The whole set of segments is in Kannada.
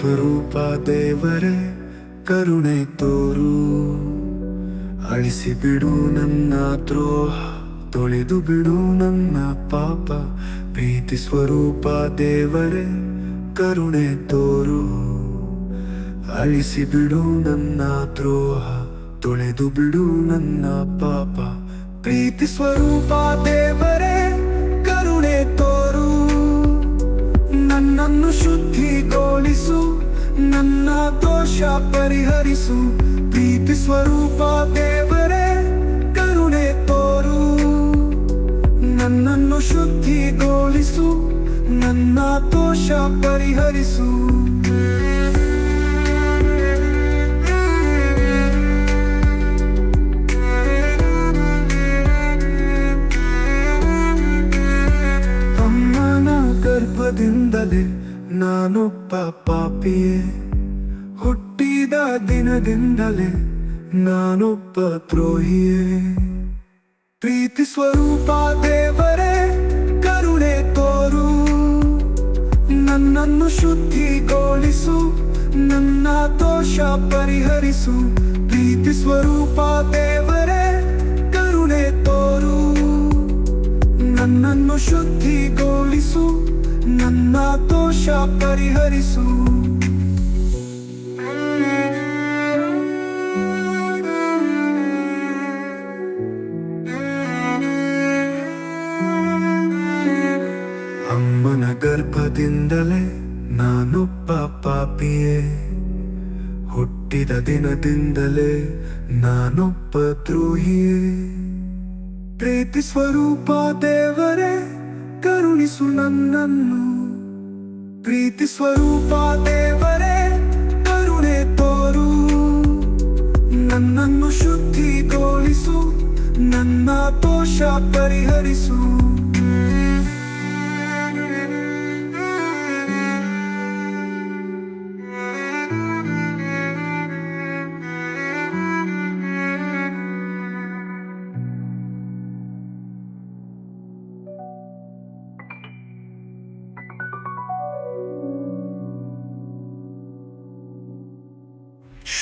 ಸ್ವರೂಪ ದೇವರೇ, ಕರುಣೆ ತೋರು. ಅಳಿಸಿ ಬಿಡು ನನ್ನ ದ್ರೋಹ, ತೊಳೆದು ಬಿಡು ನನ್ನ ಪಾಪ. ಪ್ರೀತಿ ಸ್ವರೂಪ ದೇವರೇ, ಕರುಣೆ ತೋರು. ಅಳಿಸಿ ಬಿಡು ನನ್ನ ದ್ರೋಹ, ತೊಳೆದು ಬಿಡು ನನ್ನ ಪಾಪ. ಪ್ರೀತಿ ಸ್ವರೂಪ ದೇವರೇ, ಕರುಣೆ ತೋರು. ನನ್ನನ್ನು ಶುದ್ಧಿಗೊಳಿಸು ನನ್ನ ದೋಷ ಪರಿಹರಿಸು. ಪ್ರೀತಿ ಸ್ವರೂಪ ದೇವರೇ, ಕರುಣೆ ತೋರು. ನನ್ನನ್ನು ಶುದ್ಧಿಗೊಳಿಸು, ನನ್ನ ದೋಷ ಪರಿಹರಿಸು. ಅಮ್ಮನ ಗರ್ಭದಿಂದಲೇ ನಾನೊಬ್ಬ ಪಾಪಿಯೇ. ಹುಟ್ಟಿದ ದಿನದಿಂದಲೇ ನಾನೊಬ್ಬ ದ್ರೋಹಿಯೇ. ಪ್ರೀತಿ ಸ್ವರೂಪ ದೇವರೇ, ಕರುಣೆ ತೋರು. ನನ್ನನ್ನು ಶುದ್ಧಿಗೊಳಿಸು, ನನ್ನ ದೋಷ ಪರಿಹರಿಸು. ಪ್ರೀತಿ ಸ್ವರೂಪ ದೇವರೇ, ಕರುಣೆ ತೋರು. ನನ್ನನ್ನು ಶುದ್ಧಿಗೊಳಿಸು, ನನ್ನ ದೋಷ ಪರಿಹರಿಸು. ಗರ್ಭದಿಂದಲೇ ನಾನೊಬ್ಬ ಪಾಪಿಯೇ ಹುಟ್ಟಿದ ದಿನದಿಂದಲೇ ನಾನೊಬ್ಬ ದ್ರೋಹಿಯೇ ಪ್ರೀತಿ ಸ್ವರೂಪ ದೇವರೇ, ಕರುಣಿಸು ನನ್ನನ್ನು. ಪ್ರೀತಿ ಸ್ವರೂಪ ದೇವರೇ, ಕರುಣೆ ತೋರು. ನನ್ನನ್ನು ಶುದ್ಧಿಗೊಳಿಸು ನನ್ನ ದೋಷ ಪರಿಹರಿಸು.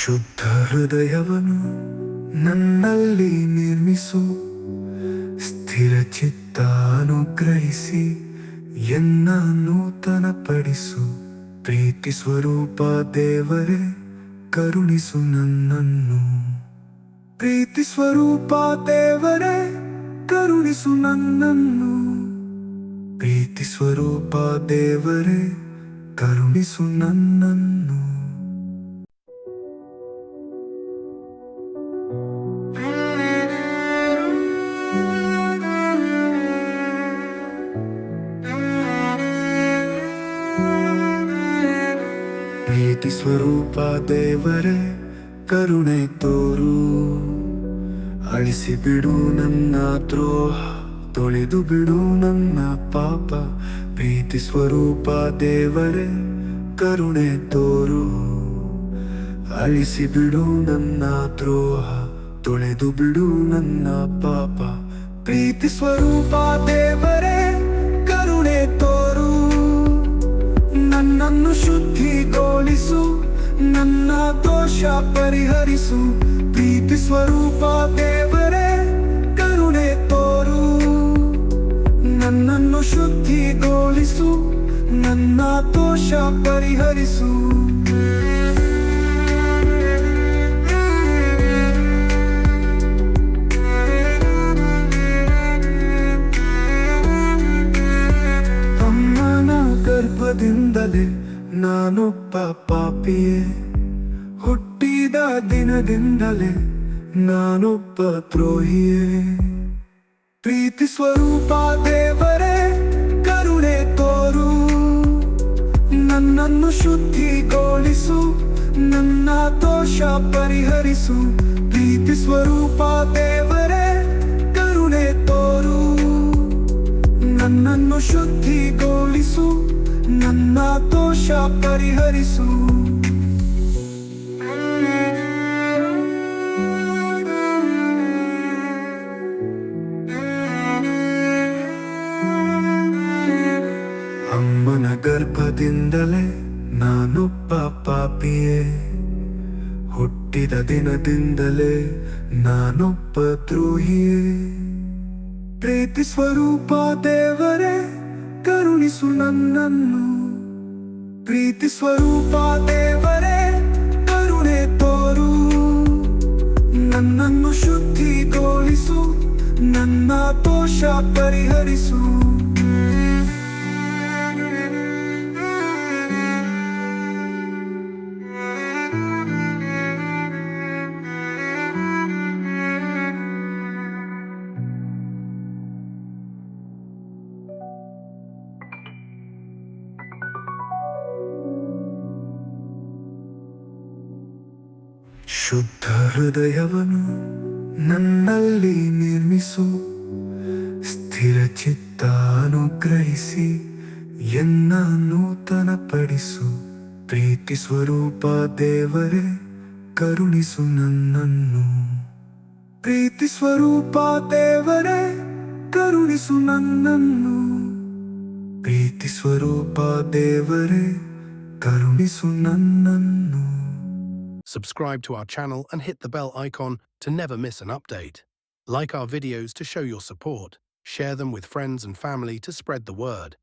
ಶುದ್ಧ ಹೃದಯವನು ನನ್ನಲ್ಲಿ ನಿರ್ಮಿಸು, ಸ್ಥಿರ ಚಿತ್ತ ಅನುಗ್ರಹಿಸಿ ಎನ್ನ ನೂತನಪಡಿಸು. ಪ್ರೀತಿ ಸ್ವರೂಪ ದೇವರೇ, ಕರುಣಿಸು ನನ್ನನ್ನು. ಪ್ರೀತಿ ಸ್ವರೂಪ ದೇವರೇ, ಕರುಣಿಸು ನನ್ನನ್ನು. ಪ್ರೀತಿ ಸ್ವರೂಪ ದೇವರೇ, ಕರುಣಿಸು ನನ್ನನ್ನು. ಪ್ರೀತಿ ಸ್ವರೂಪ ದೇವರೇ, ಕರುಣೆ ತೋರು. ಅಳಿಸಿ ಬಿಡು ನನ್ನ ದ್ರೋಹ, ತೊಳೆದು ಬಿಡು ನನ್ನ ಪಾಪ. ಪ್ರೀತಿ ಸ್ವರೂಪ ದೇವರೇ, ಕರುಣೆ ತೋರು. ಅಳಿಸಿ ಬಿಡು ನನ್ನ ದ್ರೋಹ, ತೊಳೆದು ಬಿಡು ನನ್ನ ಪಾಪ. ಪ್ರೀತಿ ಸ್ವರೂಪ ದೇವರೇ ದೋಷ ಪರಿಹರಿಸು ಪ್ರೀತಿ ಸ್ವರೂಪ ದೇವರೇ ಕರುಣೆ ತೋರು. ನನ್ನನ್ನು ಶುದ್ಧಿಗೊಳಿಸು ನನ್ನ ದೋಷ ಪರಿಹರಿಸು. ದಿನದಿಂದಲೇ ನಾನೊಬ್ಬ ದ್ರೋಹಿಯೇ. ಪ್ರೀತಿ ಸ್ವರೂಪ ದೇವರೇ, ಕರುಣೆ ತೋರು. ನನ್ನನ್ನು ಶುದ್ಧಿಗೊಳಿಸು, ನನ್ನ ದೋಷ ಪರಿಹರಿಸು. ಪ್ರೀತಿ ಸ್ವರೂಪ ದೇವರೇ, ಕರುಣೆ ತೋರು. ನನ್ನನ್ನು ಶುದ್ಧಿಗೊಳಿಸು, ನನ್ನ ದೋಷ ಪರಿಹರಿಸು. ಅಮ್ಮನ ಗರ್ಭದಿಂದಲೇ ನಾನೊಬ್ಬ ಪಾಪಿಯೇ. ಹುಟ್ಟಿದ ದಿನದಿಂದಲೇ ನಾನೊಬ್ಬ ದ್ರೋಹಿಯೇ. ಪ್ರೀತಿ ಸ್ವರೂಪ ದೇವರೇ, ಕರುಣಿಸು ನನ್ನನ್ನು. ಪ್ರೀತಿ ಸ್ವರೂಪ ದೇವರೇ, ಕರುಣೆ ತೋರು. ನನ್ನನ್ನು ಶುದ್ಧಿಗೊಳಿಸು ನನ್ನ ದೋಷ ಪರಿಹರಿಸು. ಶುದ್ಧ ಹೃದಯವನ್ನು ನನ್ನಲ್ಲಿ ನಿರ್ಮಿಸು, ಸ್ಥಿರ ಚಿತ್ತ ಅನುಗ್ರಹಿಸಿ ಎನ್ನ ನೂತನಪಡಿಸು. ಪ್ರೀತಿ ಸ್ವರೂಪ ದೇವರೇ, ಕರುಣಿಸು ನನ್ನನ್ನು. ಪ್ರೀತಿ ಸ್ವರೂಪ ದೇವರೇ, ಕರುಣಿಸು ನನ್ನನ್ನು. ಪ್ರೀತಿ ಸ್ವರೂಪ ದೇವರೇ, ಕರುಣಿಸು ನನ್ನನ್ನು. Subscribe to our channel and hit the bell icon to never miss an update. Like our videos to show your support. Share them with friends and family to spread the word.